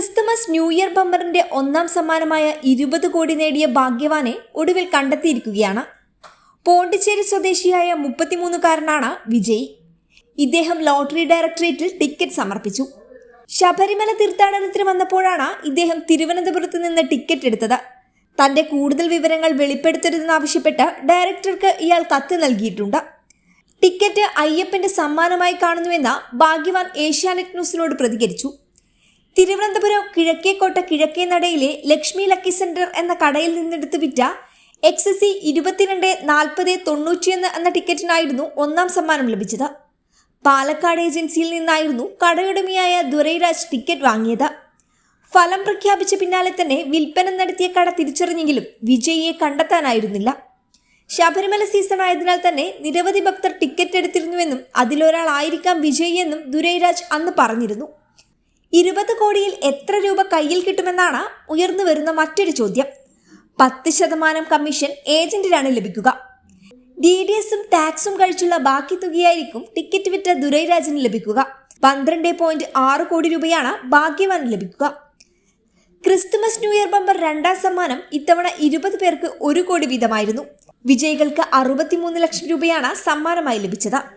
Christmas new year ബമ്പറിന്റെ ഒന്നാം സമ്മാനമായ ഇരുപത് കോടി നേടിയ ഭാഗ്യവാനെ ഒടുവിൽ കണ്ടെത്തിയിരിക്കുകയാണ്. പോണ്ടിച്ചേരി സ്വദേശിയായ മുപ്പത്തിമൂന്നുകാരനാണ് വിജയ്. ഇദ്ദേഹം ലോട്ടറി ഡയറക്ടറേറ്റിൽ ടിക്കറ്റ് സമർപ്പിച്ചു. ശബരിമല തീർത്ഥാടനത്തിന് വന്നപ്പോഴാണ് ഇദ്ദേഹം തിരുവനന്തപുരത്ത് നിന്ന് ടിക്കറ്റ് എടുത്തത്. തന്റെ കൂടുതൽ വിവരങ്ങൾ വെളിപ്പെടുത്തരുതെന്നാവശ്യപ്പെട്ട് ഡയറക്ടർക്ക് ഇയാൾ കത്ത് നൽകിയിട്ടുണ്ട്. ടിക്കറ്റ് അയ്യപ്പന്റെ സമ്മാനമായി കാണുന്നുവെന്ന് ഭാഗ്യവാൻ ഏഷ്യാനെറ്റ് ന്യൂസിനോട് പ്രതികരിച്ചു. തിരുവനന്തപുരം കിഴക്കേക്കോട്ട കിഴക്കേ നടയിലെ ലക്ഷ്മി ലക്കി സെന്റർ എന്ന കടയിൽ നിന്നെടുത്ത് വിറ്റ എക്സ് സി ഇരുപത്തിരണ്ട് നാൽപ്പത് തൊണ്ണൂറ്റിയൊന്ന് എന്ന ടിക്കറ്റിനായിരുന്നു ഒന്നാം സമ്മാനം ലഭിച്ചത്. പാലക്കാട് ഏജൻസിയിൽ നിന്നായിരുന്നു കടയുടമയായ ദുരൈരാജ് ടിക്കറ്റ് വാങ്ങിയത്. ഫലം പ്രഖ്യാപിച്ച പിന്നാലെ തന്നെ വിൽപ്പന നടത്തിയ കട തിരിച്ചറിഞ്ഞെങ്കിലും വിജയിയെ കണ്ടെത്താനായിരുന്നില്ല. ശബരിമല സീസൺ ആയതിനാൽ തന്നെ നിരവധി ഭക്തർ ടിക്കറ്റ് എടുത്തിരുന്നുവെന്നും അതിലൊരാളായിരിക്കാം വിജയ് എന്നും ദുരൈരാജ് അന്ന് പറഞ്ഞിരുന്നു. ഇരുപത് കോടിയിൽ എത്ര രൂപ കയ്യിൽ കിട്ടുമെന്നാണ് ഉയർന്നു വരുന്ന മറ്റൊരു ചോദ്യം. പത്ത് ശതമാനം കമ്മീഷൻ ഏജന്റിനാണ് ലഭിക്കുക. ഡി ഡി എസും ടാക്സും കഴിച്ചുള്ള ബാക്കി തുകയായിരിക്കും ടിക്കറ്റ് വിറ്റ ദുരൈരാജന് ലഭിക്കുക. പന്ത്രണ്ട് പോയിന്റ് ആറ് കോടി രൂപയാണ് ഭാഗ്യവാന് ലഭിക്കുക. ക്രിസ്തുമസ് ന്യൂ ഇയർ ബമ്പർ രണ്ടാം സമ്മാനം ഇത്തവണ ഇരുപത് പേർക്ക് ഒരു കോടി വീതമായിരുന്നു. വിജയികൾക്ക് അറുപത്തിമൂന്ന് ലക്ഷം രൂപയാണ് സമ്മാനമായി ലഭിച്ചത്.